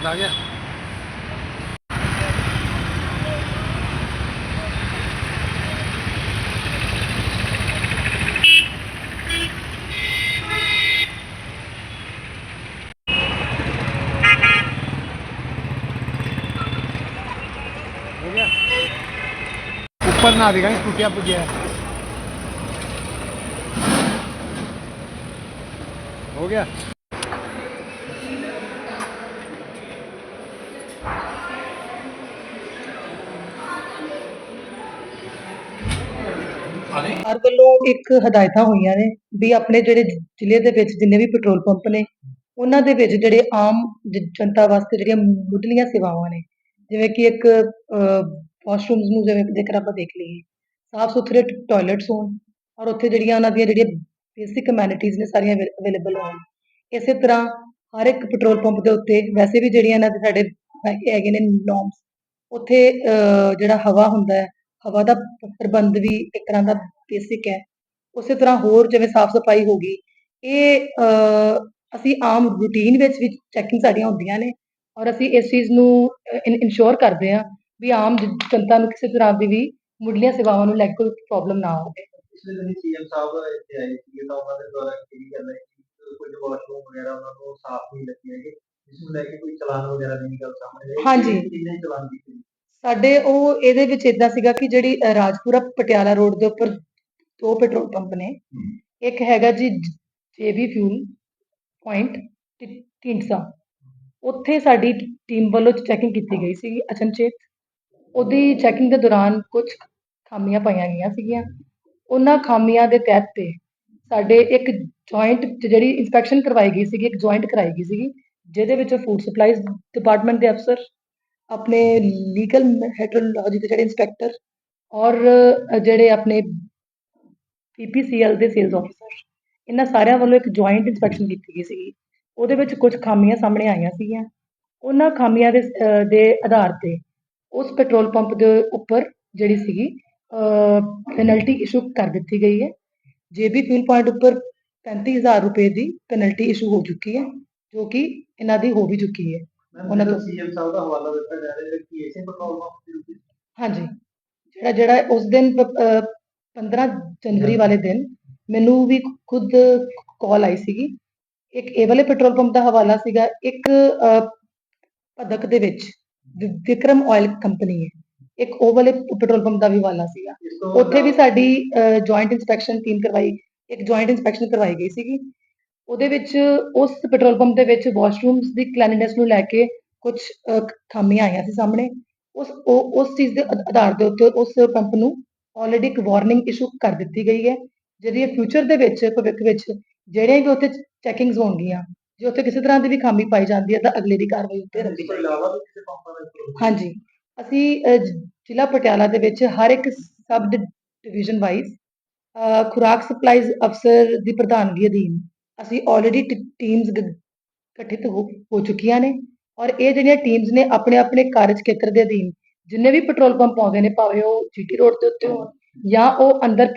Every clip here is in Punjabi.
ਪ੍ਰਸ਼ਾਦ ਆ ਗਿਆ। ਹੋ ਗਿਆ। ਉੱਪਰ ਨਾ ਦਿਖਾਈ ਟੁੱਟਿਆ ਪੁੱਜਿਆ। ਹੋ ਵੱਲੋਂ ਇੱਕ ਹਦਾਇਤਾਂ ਹੋਈਆਂ ਨੇ ਵੀ ਆਪਣੇ ਜਿਹੜੇ ਜ਼ਿਲ੍ਹੇ ਦੇ ਵਿੱਚ ਜਿੰਨੇ ਵੀ ਪੈਟਰੋਲ ਪੰਪ ਨੇ, ਉਹਨਾਂ ਦੇ ਵਿੱਚ ਜਿਹੜੇ ਆਮ ਜ- ਜਨਤਾ ਵਾਸਤੇ ਜਿਹੜੀਆਂ ਮੁੱਢਲੀਆਂ ਸੇਵਾਵਾਂ ਨੇ, ਜਿਵੇਂ ਕਿ ਇੱਕ ਵਾਸ਼ਰੂਮਸ ਨੂੰ ਜਿਵੇਂ ਜੇਕਰ ਆਪਾਂ ਦੇਖ ਲਈਏ ਸਾਫ਼ ਸੁਥਰੇ ਟਾਇਲਟਸ ਹੋਣ ਔਰ ਉੱਥੇ ਜਿਹੜੀਆਂ ਉਹਨਾਂ ਦੀਆਂ ਜਿਹੜੀਆਂ ਬੇਸਿਕ ਕਮਿਊਨਿਟੀਜ਼ ਨੇ ਸਾਰੀਆਂ ਅਵੇਲੇਬਲ ਹੋਣ। ਇਸੇ ਤਰ੍ਹਾਂ ਹਰ ਇੱਕ ਪੈਟਰੋਲ ਪੰਪ ਦੇ ਉੱਤੇ ਵੈਸੇ ਵੀ ਜਿਹੜੀਆਂ ਇਹਨਾਂ ਦੇ ਸਾਡੇ ਹੈਗੇ ਹੈਗੇ ਨੇ ਨੋਰਮਸ ਉੱਥੇ ਅਹ, ਜਿਹੜਾ ਹਵਾ ਹੁੰਦਾ ਹੈ ਹਵਾ ਦਾ ਪ- ਪ੍ਰਬੰਧ ਵੀ ਇੱਕ ਤਰ੍ਹਾਂ ਦਾ ਬੇਸਿਕ ਹੈ। ਉਸੇ ਤਰ੍ਹਾਂ ਹੋਰ ਜਿਵੇਂ ਸਾਫ਼ ਸਫ਼ਾਈ ਹੋ ਗਈ ਇਹ ਅਹ, ਅਸੀਂ ਆਮ ਰੂਟੀਨ ਵਿੱਚ ਵੀ ਚੈਕਿੰਗ ਸਾਡੀਆਂ ਹੁੰਦੀਆਂ ਨੇ ਔਰ ਅਸੀਂ ਇਸ ਚੀਜ਼ ਨੂੰ ਇਨਸ਼ੋਰ ਕਰਦੇ ਹਾਂ ਵੀ ਆਮ ਜ- ਜਨਤਾ ਨੂੰ ਕਿਸੇ ਤਰ੍ਹਾਂ ਦੀ ਵੀ ਮੁੱਢਲੀਆਂ ਸੇਵਾਵਾਂ ਨੂੰ ਲੈ ਕੇ ਕੋਈ ਪ੍ਰੋਬਲਮ ਨਾ ਹੋਵੇ। ਪਿਛਲੇ ਦਿਨੀ ਸੀਐਮ ਸਾਹਿਬ ਇੱਥੇ ਆਏ ਸੀ ਤਾਂ ਉਹਨਾਂ ਦੇ ਦੁਆਰਾ ਕਿਹੜੀ ਗੱਲ ਹੈ ਕਿ ਕੁਝ ਵਾਸ਼ਰੂਮ ਵਗੈਰਾ ਉਹਨਾਂ ਨੂੰ ਸਾਫ਼ ਨਹੀਂ ਲੱਗੇ ਹੈਗੇ। ਇਸ ਨੂੰ ਲੈ ਕੇ ਕੋਈ ਚਲਾਨ ਵਗੈਰਾ ਦੀ ਗੱਲ ਸਾਹਮਣੇ ਆਈ ਹਾਂਜੀ। ਕਿੰਨੇ ਚਲਾਨ ਕੀਤੇ ਸਾਡੇ ਉਹ ਇਹਦੇ ਵਿੱਚ ਇਦਾਂ ਸੀਗਾ ਕਿ ਜਿਹੜੀ ਅ, ਰਾਜਪੁਰਾ ਪਟਿਆਲਾ ਰੋਡ ਦੇ ਉੱਪਰ ਦੋ ਪੈਟਰੋਲ ਪੰਪ ਨੇ। ਇੱਕ ਹੈਗਾ ਜੀ ਜੇਬੀ ਫਿਊਲ ਪੁਆਇੰਟ ਢੀਂਡਸਾ। ਉੱਥੇ ਸਾਡੀ ਟੀਮ ਵੱਲੋਂ ਚੈਕਿੰਗ ਕੀਤੀ ਗਈ ਸੀ ਅਚਨਚੇਤ। ਉਹਦੀ ਚੈਕਿੰਗ ਦੇ ਦੌਰਾਨ ਕੁਝ ਖਾਮੀਆਂ ਪਾਈਆਂ ਗਈਆਂ ਸੀਗੀਆਂ। ਉਹਨਾਂ ਖਾਮੀਆਂ ਦੇ ਤਹਿਤ ਤੇ ਸਾਡੇ ਇੱਕ ਜੁਆਇੰਟ ਜਿਹੜੀ ਇਨਸਪੈਕਸ਼ਨ ਕਰਵਾਈ ਗਈ ਸੀਗੀ ਇੱਕ ਜੁਆਇੰਟ ਕਰਾਈ ਗਈ ਸੀਗੀ। ਜਿਹਦੇ ਵਿੱਚ ਫੂਡ ਸਪਲਾਈਜ਼ ਡਿਪਾਰਟਮੈਂਟ ਦੇ ਅਫਸਰ, ਆਪਣੇ ਲੀਗਲ ਹੈਡਰੋਲੋਜੀ ਦੇ ਜਿਹੜੇ ਇੰਸਪੈਕਟਰ ਔਰ ਜਿਹੜੇ ਆਪਣੇ ਪੀਪੀਸੀਐਲ ਦੇ ਸੇਲਸ ਆਫੀਸਰ ਇਹਨਾਂ ਸਾਰਿਆਂ ਵੱਲੋਂ ਇੱਕ ਜੁਆਇੰਟ ਇਨਸਪੈਕਸ਼ਨ ਕੀਤੀ ਗਈ ਸੀਗੀ। ਉਹਦੇ ਵਿੱਚ ਕੁਝ ਖਾਮੀਆਂ ਸਾਹਮਣੇ ਆਈਆਂ ਸੀਗੀਆਂ। ਉਹਨਾਂ ਖਾਮੀਆਂ ਦੇ ਦੇ ਆਧਾਰ ਤੇ ਉਸ ਪੈਟਰੋਲ ਪੰਪ ਦੇ ਉੱਪਰ ਜਿਹੜੀ ਸੀਗੀ ਪੈਨਲਟੀ ਇਸ਼ੂ ਕਰ ਦਿੱਤੀ ਗਈ ਹੈ। ਜੇਬੀ ਫਿਊਲ ਪੁਆਇੰਟ ਉੱਪਰ 35000 ਰੁਪਏ ਦੀ ਪੈਨਲਟੀ ਇਸ਼ੂ ਹੋ ਚੁੱਕੀ ਹੈ ਜੋ ਕਿ ਇਹਨਾਂ ਦੀ ਹੋ ਵੀ ਚੁੱਕੀ ਹੈ। ਉਹਨਾਂ ਤੋਂ- ਸੀਐਮ ਸਾਹਿਬ ਦਾ ਹਵਾਲਾ ਦਿੱਤਾ ਜਾ ਰਿਹਾ ਹੈ ਕਿ ਇਸੇ ਦੇ ਉੱਤੇ ਹਾਂਜੀ। ਜਿਹੜਾ ਜਿਹੜਾ ਉਸ ਦਿਨ ਪ- ਅਹ 15 ਜਨਵਰੀ ਵਾਲੇ ਦਿਨ ਮੈਨੂੰ ਵੀ ਖੁਦ ਕਾਲ ਆਈ ਸੀਗੀ। ਇੱਕ ਇਹ ਵਾਲੇ ਪੈਟਰੋਲ ਪੰਪ ਦਾ ਹਵਾਲਾ ਸੀਗਾ। ਇੱਕ ਭਦਕ ਦੇ ਵਿੱਚ ਵਿਕਰਮ ਆਇਲ ਕੰਪਨੀ ਹੈ। ਇੱਕ ਉਹ ਵਾਲੇ ਪੈਟਰੋਲ ਪੰਪ ਦਾ ਵੀ ਹਵਾਲਾ ਸੀਗਾ। ਉੱਥੇ ਵੀ ਸਾਡੀ ਜੁਆਇੰਟ ਇਨਸਪੈਕਸ਼ਨ ਟੀਮ ਕਰਵਾਈ। ਇੱਕ ਜੁਆਇੰਟ ਇਨਸਪੈਕਸ਼ਨ ਕਰਵਾਈ ਗਈ ਸੀਗੀ। ਉਹਦੇ ਵਿੱਚ, ਉਸ ਪੈਟਰੋਲ ਪੰਪ ਦੇ ਵਿੱਚ ਵਾਸ਼ਰੂਮਸ ਦੀ ਕਲੀਨੈਂਸ ਨੂੰ ਲੈ ਕੇ ਕੁਝ ਖਾਮੀਆਂ ਆਈਆਂ ਸੀ ਸਾਹਮਣੇ। ਉਸ ਉਸ ਚੀਜ਼ ਦੇ ਆਧਾਰ ਦੇ ਉੱਤੇ ਉਸ ਪੰਪ ਨੂੰ ਆਲਰੇਡੀ ਇੱਕ ਵਾਰਨਿੰਗ ਇਸ਼ੂ ਕਰ ਦਿੱਤੀ ਗਈ ਹੈ, ਜਿਹੜੀ ਫਿਊਚਰ ਦੇ ਵਿੱਚ, ਭਵਿੱਖ ਵਿੱਚ ਜਿਹੜੀਆਂ ਵੀ ਉੱਥੇ ਚੈਕਿੰਗਸ ਹੋਣਗੀਆਂ, ਜੇ ਉੱਥੇ ਕਿਸੇ ਤਰ੍ਹਾਂ ਦੀ ਵੀ ਖਾਮੀ ਪਾਈ ਜਾਂਦੀ ਹੈ, ਤਾਂ ਅਗਲੇ ਦੀ ਕਾਰਵਾਈ ਉੱਤੇ ਰੱਖੀ ਤੋਂ ਇਲਾਵਾ ਵੀ ਕਿਸੇ ਪੰਪਾਂ ਦਾ ਹਾਂਜੀ ਅਸੀਂ ਜ਼ਿਲ੍ਹਾ ਪਟਿਆਲਾ ਦੇ ਵਿੱਚ ਹਰ ਇੱਕ ਸਬ ਡਿਵੀਜ਼ਨ ਵਾਈਜ਼ ਖੁਰਾਕ ਸਪਲਾਈਜ਼ ਅਫਸਰ ਦੀ ਪ੍ਰਧਾਨਗੀ ਅਧੀਨ ਅਸੀਂ ਆਲਰੇਡੀ ਟੀਮਸ ਗਠਿਤ ਹੋ ਚੁੱਕੀਆਂ ਨੇ ਔਰ ਇਹ ਜਿਹੜੀਆਂ ਟੀਮਸ ਨੇ ਆਪਣੇ ਆਪਣੇ ਕਾਰਜ ਖੇਤਰ ਦੇ ਅਧੀਨ ਜਿੰਨੇ ਵੀ ਪੈਟਰੋਲ ਪੰਪ ਆਉਂਦੇ ਨੇ, ਭਾਵੇਂ ਉਹ ਜੀਟੀ ਰੋਡ ਦੇ ਉੱਤੇ ਹੋਣ ਜਾਂ ਉਹ ਅੰਦਰ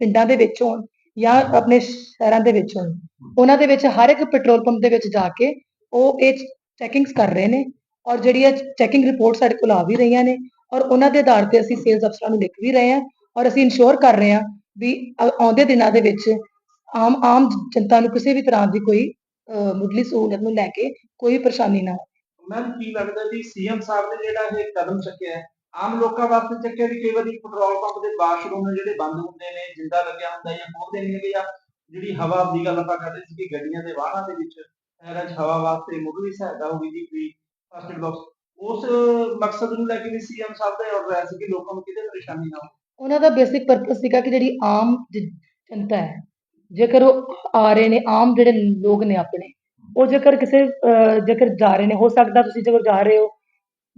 ਪਿੰਡਾਂ ਦੇ ਵਿੱਚ ਹੋਣ ਜਾਂ ਆਪਣੇ ਸ਼ਹਿਰਾਂ ਦੇ ਵਿੱਚ ਹੋਣ, ਉਹਨਾਂ ਦੇ ਵਿੱਚ ਹਰ ਇੱਕ ਪੈਟਰੋਲ ਪੰਪ ਦੇ ਵਿੱਚ ਜਾ ਕੇ ਉਹ ਇਹ ਚੈਕਿੰਗਸ ਕਰ ਰਹੇ ਨੇ ਔਰ ਜਿਹੜੀ ਇਹ ਚੈਕਿੰਗ ਰਿਪੋਰਟ ਸਾਡੇ ਕੋਲ ਆ ਵੀ ਰਹੀਆਂ ਨੇ ਔਰ ਉਹਨਾਂ ਦੇ ਆਧਾਰ ਤੇ ਅਸੀਂ ਸੇਲਸ ਅਫਸਰਾਂ ਨੂੰ ਲਿਖ ਵੀ ਰਹੇ ਹਾਂ ਔਰ ਅਸੀਂ ਇਨਸ਼ੋਰ ਕਰ ਰਹੇ ਹਾਂ ਵੀ ਆਉਂਦੇ ਦਿਨਾਂ ਦੇ ਵਿੱਚ ਆਮ ਆਮ ਜਨਤਾ ਨੂੰ ਕਿਸੇ ਵੀ ਤਰ੍ਹਾਂ ਦੀ ਕੋਈ ਮੁੱਢਲੀ ਸਹੂਲਤ ਨੂੰ ਲੈ ਕੇ ਕੋਈ ਪਰੇਸ਼ਾਨੀ ਨਾ ਹੋਵੇ। ਮੈਮ ਕੀ ਲੱਗਦਾ ਵੀ ਸੀਐਮ ਸਾਹਿਬ ਨੇ ਜਿਹੜਾ ਇਹ ਕਦਮ ਚੱਕਿਆ ਹੈ? ਆਮ ਲੋਕਾਂ ਵਾਸਤੇ ਚੱਕਿਆ ਵੀ ਕਈ ਵਾਰੀ ਪੈਟਰੋਲ ਪੰਪ ਦੇ ਨੇ ਜਿਹੜੇ ਬੰਦ ਹੁੰਦੇ ਨੇ ਜਿੰਦਾ ਲੱਗਿਆ ਹੁੰਦਾ ਜਾਂ ਖੋਲਦੇ ਨਹੀਂ ਹੈਗੇ ਜਾਂ ਜਿਹੜੀ ਹਵਾ ਦੀ ਗੱਲ ਆਪਾਂ ਕਰਦੇ ਸੀ ਕਿ ਗੱਡੀਆਂ ਦੇ ਵਾਹਨਾਂ ਦੇ ਵਿੱਚ 'ਚ ਹਵਾ ਵਾਸਤੇ ਮੁੱਢਲੀ ਸਹਾਇਤਾ ਹੋਗੀ ਜੀ ਫ੍ਰੀ ਫਸਟ ਏਡ ਬਾਕਸ ਉਸ ਮਕਸਦ ਨੂੰ ਲੈ ਕੇ ਵੀ ਸੀਐਮ ਸਾਹਿਬ ਦਾ ਆਰਡਰ ਆਇਆ ਸੀ ਕਿ ਲੋਕਾਂ ਨੂੰ ਕਿਤੇ ਪਰੇਸ਼ਾਨੀ ਨਾ ਹੋਵੇ। ਉਹਨਾਂ ਦਾ ਬੇਸਿਕ ਪਰਪਸ ਸੀਗਾ ਕਿ ਜਿਹੜੀ ਆਮ ਜਨਤਾ ਹੈ ਜੇਕਰ ਉਹ ਆ ਰਹੇ ਨੇ ਆਮ ਜਿਹੜੇ ਲੋਕ ਨੇ ਆਪਣੇ ਉਹ ਜੇਕਰ ਕਿਸੇ ਜੇਕਰ ਜਾ ਰਹੇ ਨੇ ਹੋ ਸਕਦਾ ਤੁਸੀਂ ਜਦੋਂ ਜਾ ਰਹੇ ਹੋ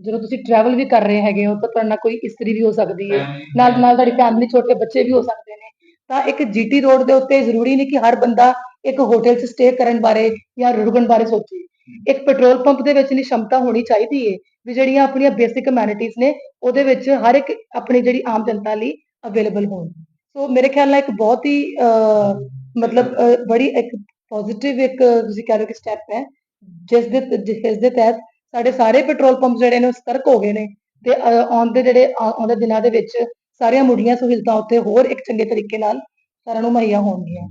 ਜਦੋਂ ਤੁਸੀਂ ਟਰੈਵਲ ਵੀ ਕਰ ਰਹੇ ਹੈਗੇ ਹੋ ਤਾਂ ਤੁਹਾਡੇ ਨਾਲ ਕੋਈ ਇਸਤਰੀ ਵੀ ਹੋ ਸਕਦੀ ਹੈ ਨਾਲ ਨਾਲ ਤੁਹਾਡੀ ਫੈਮਿਲੀ ਛੋਟੇ ਬੱਚੇ ਵੀ ਹੋ ਸਕਦੇ ਨੇ ਤਾਂ ਇੱਕ ਜੀਟੀ ਰੋਡ ਦੇ ਉੱਤੇ ਜ਼ਰੂਰੀ ਨਹੀਂ ਕਿ ਹਰ ਬੰਦਾ ਇੱਕ ਹੋਟਲ 'ਚ ਸਟੇ ਕਰਨ ਬਾਰੇ ਜਾਂ ਰੁਕਣ ਬਾਰੇ ਸੋਚੇ। ਇੱਕ ਪੈਟਰੋਲ ਪੰਪ ਦੇ ਵਿੱਚ ਨਹੀਂ ਸ਼ਮਤਾ ਹੋਣੀ ਚਾਹੀਦੀ ਹੈ ਵੀ ਜਿਹੜੀਆਂ ਆਪਣੀਆਂ ਬੇਸਿਕ ਕਮਿਊਨਿਟੀਜ਼ ਨੇ ਉਹਦੇ ਵਿੱਚ ਹਰ ਇੱਕ ਆਪਣੀ ਜਿਹੜੀ ਆਮ ਜਨਤਾ ਲਈ ਅਵੇਲੇਬਲ ਹੋਣ। ਸੋ ਮੇਰੇ ਖਿਆਲ ਨਾਲ ਇੱਕ ਬਹੁਤ ਹੀ ਮਤਲਬ ਬੜੀ ਇੱਕ ਪੋਜ਼ਿਟਿਵ ਇੱਕ ਤੁਸੀਂ ਕਹਿ ਲਓ ਕਿ ਸਟੈਪ ਹੈ। ਜਿਸ ਦੇ ਜਿਸ ਦੇ ਤਹਿਤ ਸਾਡੇ ਸਾਰੇ ਪੈਟਰੋਲ ਪੰਪ ਜਿਹੜੇ ਨੇ ਸਤਰਕ ਹੋ ਗਏ ਨੇ ਤੇ ਅ, ਆਉਣ ਦੇ ਜਿਹੜੇ ਆਉਂਦੇ ਦਿਨਾਂ ਦੇ ਵਿੱਚ ਸਾਰੀਆਂ ਮੁੱਢਲੀਆਂ ਸਹੂਲਤਾਂ ਉੱਥੇ ਹੋਰ ਇੱਕ ਚੰਗੇ ਤਰੀਕੇ ਨਾਲ ਸਾਰਿਆਂ ਨੂੰ ਮੁਹੱਈਆ ਹੋਣਗੀਆਂ।